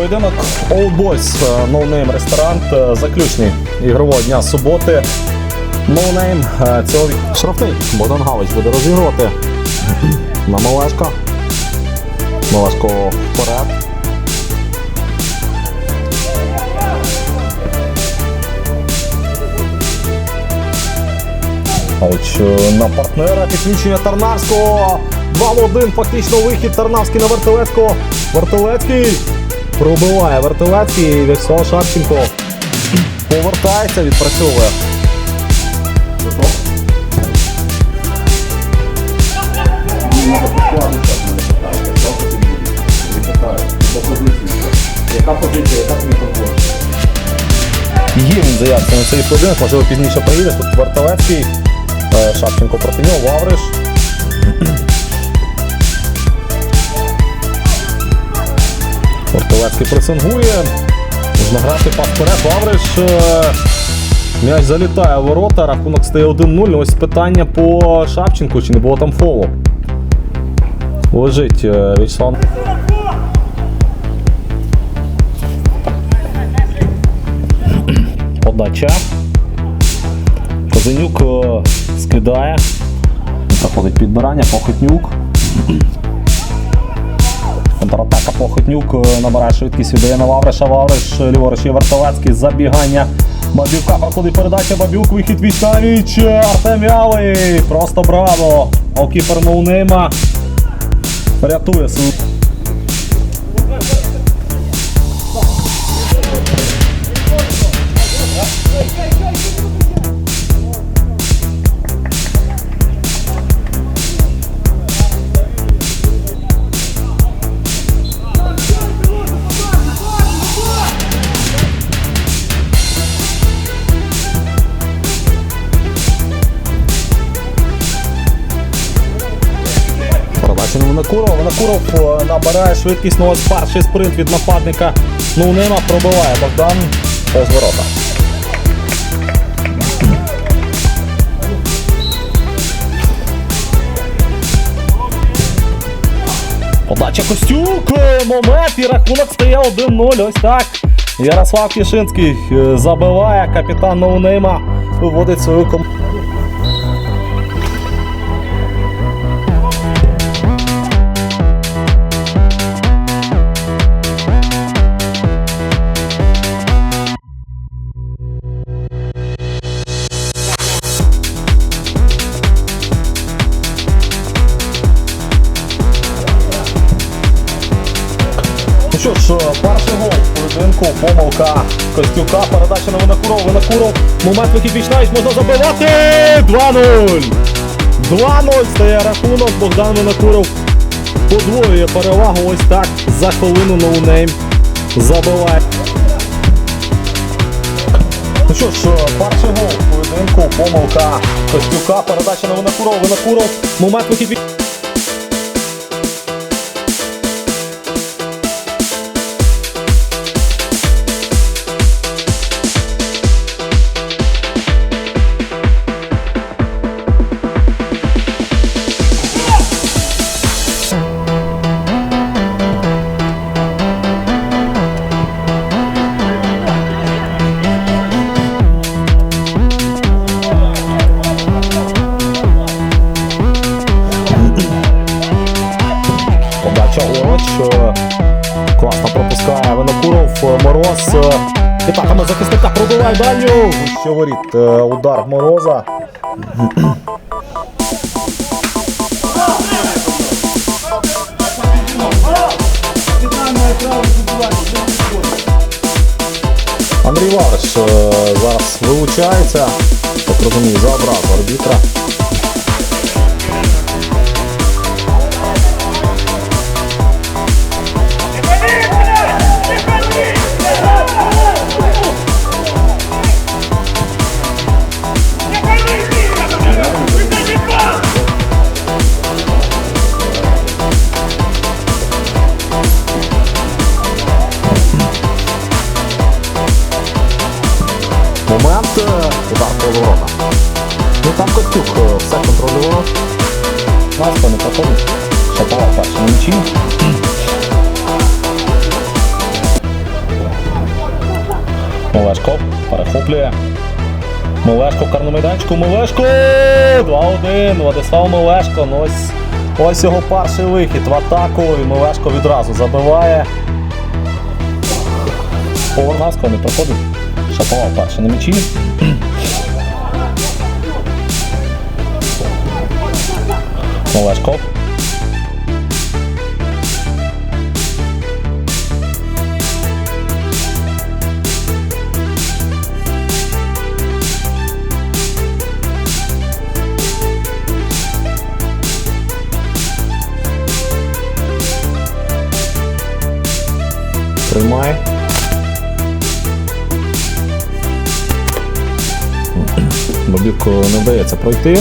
Поєдинок Old Boys, е, No Name ресторант, е, заключний ігрового дня суботи. No Name е, цього штрафний. Богдан Галич буде розігрувати на Малешка. Малешко вперед. Галич е, на партнера підключення Тарнавського. 2 в 1, фактично вихід Тарнавський на Вертолецького. Вертолецький пробиває Вертолецький. Вячеслав Шарченко повертається, відпрацьовує. Яка позиція, яка тобі комфортна? Є він заявка на цей поєдинок, можливо пізніше приїде. Тут Вертолецький, е, Шапченко проти нього, Вавриш. Вертолецький пресингує. Можна грати пас вперед. Вавриш. е, М'яч залітає в ворота, рахунок стає 1-0. Ось питання по Шапченку, чи не було там фолу. Лежить е, Вячеслав. Подача. Козенюк е, скидає. Проходить підбирання, Похотнюк. Контратака Похотнюк е, набирає швидкість, віддає на Лавриша. Лавриш, е, ліворуч є Вартовецький, забігання. Бабюка проходить передача, Бабюк, вихід віч на. Артем Ялий. Просто браво. Окіпер Ноунейма рятує свою. Винокуров. Винокуров е, набирає швидкість, ну ось перший спринт від нападника. Ну нема пробиває Богдан повз ворота. Подача Костюк. е, Момент і рахунок стає 1-0. Ось так. Ярослав Кішинський е, забиває. Капітан Ноунейма виводить свою команду. В помилка Костюка, передача на Винокуров, Винокуров, момент вихід вічнаєш, можна забивати! 2-0! 2-0 стає рахунок, Богдан Винокуров подвоює перевагу ось так за хвилину ноунейм забиває. Ну що ж, е, перший гол поєдинку, помилка Костюка, передача на Винокуров, Винокуров, момент вихід від... Класно пропускає Винокуров, е, Мороз. е, на захисника пробиває дальню. Що воріт? е, Удар Мороза. Андрій Вариш е, зараз вилучається. Так розумію, за образу арбітра. Не проходить. Шаповал перший м'ячі. Мелешко перехоплює. Мелешко в карному майданчику. Мелешко! 2-1. Владислав Мелешко. Ну ось, ось його перший вихід в атаку. І Мелешко відразу забиває. Повернавського не проходить. Шаповал перший на м'ячі. Мелешко. Приймає. Бабюк не вдається пройти.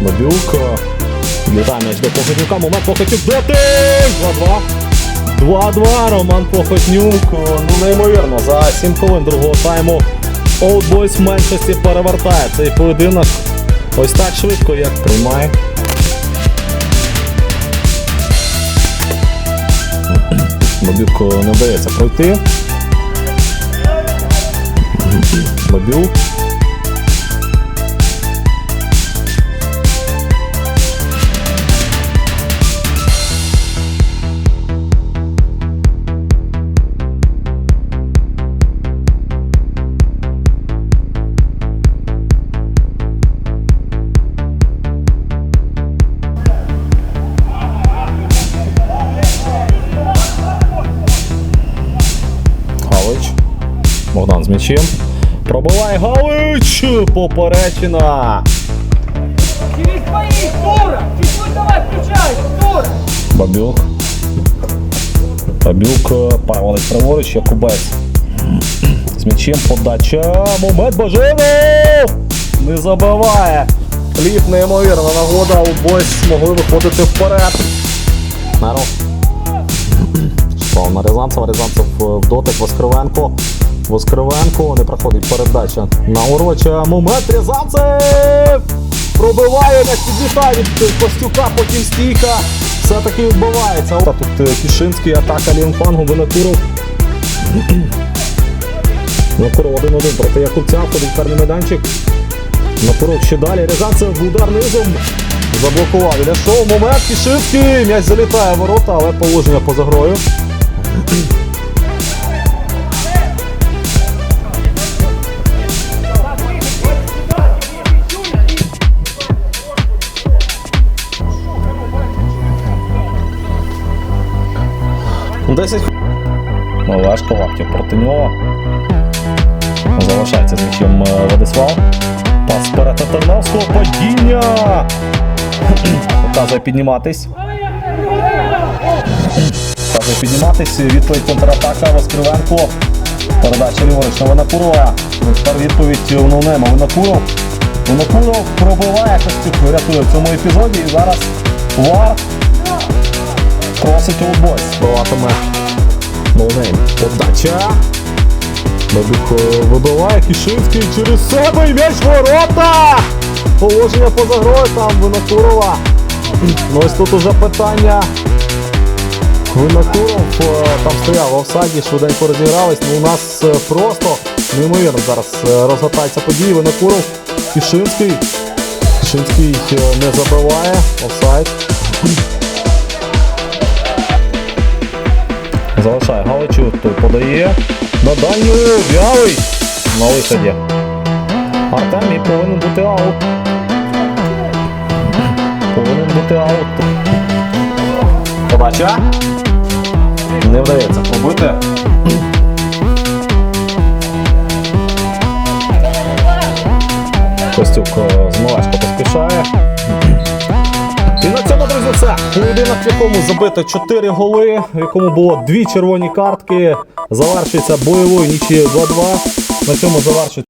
Бабюк. Літає м'яч до Похотнюка. Момент Похотнюк дотик! 2-2. 2-2. Роман Похотнюк. Ну, неймовірно. За 7 хвилин другого тайму Boys в меншості перевертає цей поєдинок. Ось так швидко, як приймає. Бабюк не вдається пройти. Бабюк. Богдан з м'ячем. Пробиває Галич! Поперечина! Через твоих, Тура! Чуть-чуть давай, включай, Тура! Бабюк. Бабюк е, правилить праворуч, Якубець. З м'ячем подача. Момент Баженов! Не забиває. Ліп неймовірна нагода. У бойс змогли виходити вперед. Народ. Рязанцева. Рязанцев е, в дотик Воскревенко. Воскревенко. Не проходить передача на Уроча. Момент Рязанцев! Пробиває м'яч підлітає від Костюка, потім стійка. Все-таки відбувається. Та тут е, Кішинський, атака Лінфангу, Винокуров. Винокуров 1-1 проти Якубця, входить в карний майданчик. Винокуров ще далі. Рязанцев удар низом. Заблокував. Іляшов, момент, Кішинський. М'яч залітає в ворота, але положення поза грою. Десять Малешко Лахтів проти нього. Залишається з м'ячем е, Владислав. Пас вперед Падіння! Показує підніматись. Показує підніматись. Відповідь контратака Воскривенко. Передача ліворуч на Винокурова. Тепер відповідь у Нонема. Винокуров. Винокуров пробиває Костюк, рятує в цьому епізоді. І зараз Вар просить Олдбойс. Биватиме Ноунейм. Подача. Бабюк е, вибиває Кішинський через себе і м'яч ворота! Положення поза грою там Винокурова. Ну ось тут уже питання. Винокуров е, там стояв в офсайді, швиденько розігрались. Ну у нас е, просто неймовірно зараз розгортаються події. Винокуров, Кішинський. Кішинський не забиває. Офсайд. Залишає Галичу, той подає. На дальню вялий. На виході. Артем і повинен бути аут. Повинен бути аут. Подача. Не вдається пробити. Костюк Поєдинок, в якому забито 4 голи, в якому було 2 червоні картки. Завершується бойовою нічією 2-2. На цьому завершується.